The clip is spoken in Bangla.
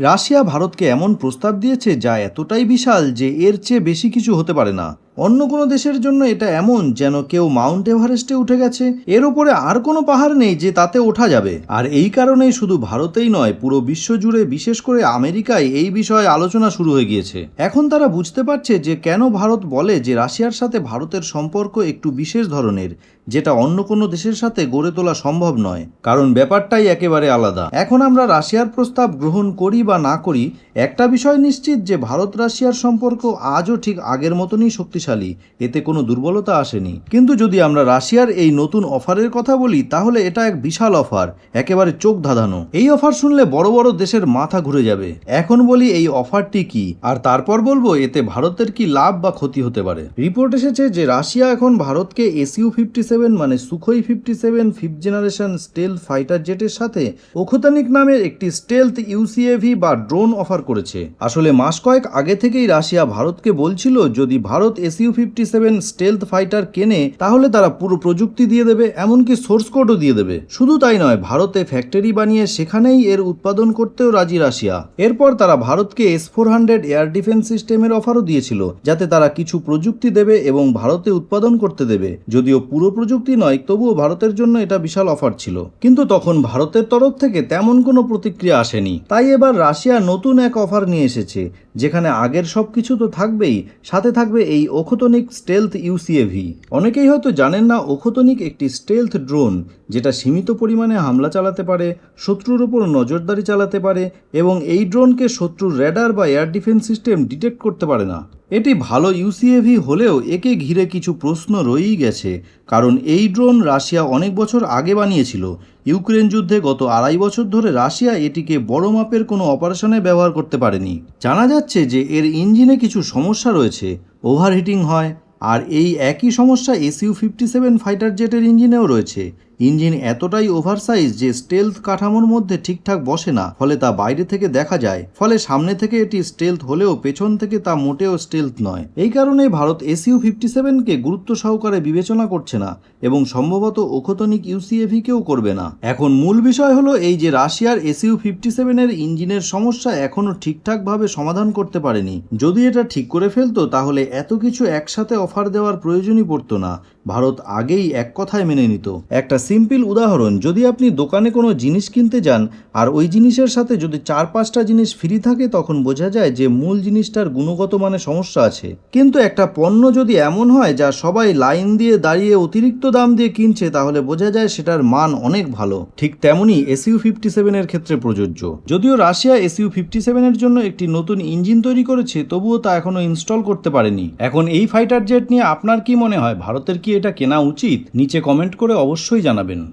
রাশিয়া ভারতকে এমন প্রস্তাব দিয়েছে যা এতটাই বিশাল যে এর চেয়ে বেশি কিছু হতে পারে না। অন্য কোনো দেশের জন্য এটা এমন যেন কেউ মাউন্ট এভারেস্টে উঠে গেছে। এর ওপরে আর কোনো পাহাড় নেই যে তাতে ওঠা যাবে। আর এই কারণেই শুধু ভারতেই নয়, পুরো বিশ্ব জুড়ে বিশেষ করে আমেরিকায় এই বিষয়ে আলোচনা শুরু হয়ে গিয়েছে। এখন তারা বুঝতে পারছে যে কেন ভারত বলে যে রাশিয়ার সাথে ভারতের সম্পর্ক একটু বিশেষ ধরনের, যেটা অন্য কোনো দেশের সাথে গড়ে তোলা সম্ভব নয়। কারণ ব্যাপারটাই একেবারে আলাদা। এখন আমরা রাশিয়ার প্রস্তাব গ্রহণ করি বা না করি, একটা বিষয় নিশ্চিত যে ভারত রাশিয়ার সম্পর্ক আজও ঠিক আগের মতনই শক্তিশালী। এতে কোনো দুর্বলতা আসেনি। কিন্তু যদি আমরা রাশিয়ার এই নতুন অফারের কথা বলি, তাহলে এটা এক বিশাল অফার, একেবারে চোখ ধাঁধানো। এই অফার শুনলে বড় বড় দেশের মাথা ঘুরে যাবে। এখন বলি এই অফারটি কি, আর তারপর বলব এতে ভারতের কি লাভ বা ক্ষতি হতে পারে। রিপোর্ট এসেছে যে রাশিয়া এখন ভারতকে এসইউ ফিফটি সেভেন মানে Sukhoi fifty seven fifth generation stealth fighter জেটের সাথে ওখতানিক নামের একটি স্টেলথ ইউসিএভি বা ড্রোন অফার করেছে। আসলে মাস কয়েক আগে থেকেই রাশিয়া ভারতকে বলছিল, যদি Bharat SU fifty seven stealth fighter কেনে, তাহলে তারা পুরো প্রযুক্তি দিয়ে দেবে, এমনকি সোর্স কোডও দিয়ে দেবে। শুধু তাই নয়, ভারতে ফ্যাক্টরি বানিয়ে সেখানেই এর উৎপাদন করতেও রাজি রাশিয়া। এরপর তারা ভারতকে S four hundred air defence সিস্টেমের অফারও দিয়েছিল, যাতে তারা কিছু প্রযুক্তি দেবে এবং ভারতে উৎপাদন করতে দেবে। যদিও পুরো প্রযুক্তি নয়, তবুও ভারতের জন্য এটা বিশাল অফার ছিল। কিন্তু তখন ভারতের তরফ থেকে তেমন কোনো প্রতিক্রিয়া আসেনি। তাই এবার রাশিয়া নতুন এক অফার নিয়ে এসেছে যেখানে আগের সব কিছু তো থাকবেই, সাথে থাকবে এই ওখোতনিক স্টেলথ ইউসিএভি অনেকেই হয়তো জানেন না ওখোতনিক একটি স্টেলথ ড্রোন যেটা সীমিত পরিমাণে হামলা চালাতে পারে, শত্রুর ওপর নজরদারি চালাতে পারে, এবং এই ড্রোনকে শত্রুর র্যাডার বা এয়ার ডিফেন্স সিস্টেম ডিটেক্ট করতে পারে না। এটি ভালো ইউসিএভি হলেও একে ঘিরে কিছু প্রশ্ন রয়েই গেছে, কারণ এই ড্রোন রাশিয়া অনেক বছর আগে বানিয়েছিল। ইউক্রেন যুদ্ধে গত আড়াই বছর ধরে রাশিয়া এটিকে বড় মাপের কোনো অপারেশনে ব্যবহার করতে পারেনি। জানা যাচ্ছে যে এর ইঞ্জিনে কিছু সমস্যা রয়েছে, ওভারহিটিং হয়, আর এই একই সমস্যা এসইউ ফিফটি সেভেন ফাইটার জেটের ইঞ্জিনেও রয়েছে। ইঞ্জিন এতটাই ওভারসাইজ যে স্টেলথ কাঠামোর মধ্যে ঠিকঠাক বসে না, ফলে তা বাইরে থেকে দেখা যায়। ফলে সামনে থেকে এটি স্টেলথ হলেও পেছন থেকে তা মোটেও স্টেলথ নয়। এই কারণে ভারত এসইউ ফিফটি সেভেনকে গুরুত্ব সহকারে বিবেচনা করছে না এবং সম্ভবত ওখতনিক ইউসিএভিকেও করবে না। এখন মূল বিষয় হলো এই যে রাশিয়ার এসইউ ফিফটি সেভেনের ইঞ্জিনের সমস্যা এখনও ঠিকঠাকভাবে সমাধান করতে পারেনি। যদি এটা ঠিক করে ফেলতো, তাহলে এত কিছু একসাথে অফার দেওয়ার প্রয়োজনই পড়তো না। ভারত আগেই এক কথায় মেনে নিত। একটা সিম্পল উদাহরণ, যদি আপনি দোকানে কোনো জিনিস কিনতে যান আর ওই জিনিসের সাথে যদি চার পাঁচটা জিনিস ফ্রি থাকে, তখন বোঝা যায় যে মূল জিনিসটার গুণগত মানে সমস্যা আছে। কিন্তু একটা পণ্য যদি এমন হয় যা সবাই লাইন দিয়ে দাঁড়িয়ে অতিরিক্ত দাম দিয়ে কিনছে, তাহলে বোঝা যায় সেটার মান অনেক ভালো। ঠিক তেমনই এসইউ ফিফটি সেভেনের ক্ষেত্রে প্রযোজ্য। যদিও রাশিয়া এসইউ ফিফটি সেভেনের জন্য একটি নতুন ইঞ্জিন তৈরি করেছে, তবুও তা এখনও ইনস্টল করতে পারেনি। এখন এই ফাইটার জেট নিয়ে আপনার কি মনে হয়? ভারতের কি এটা কেনা উচিত? নিচে কমেন্ট করে অবশ্যই জানাবেন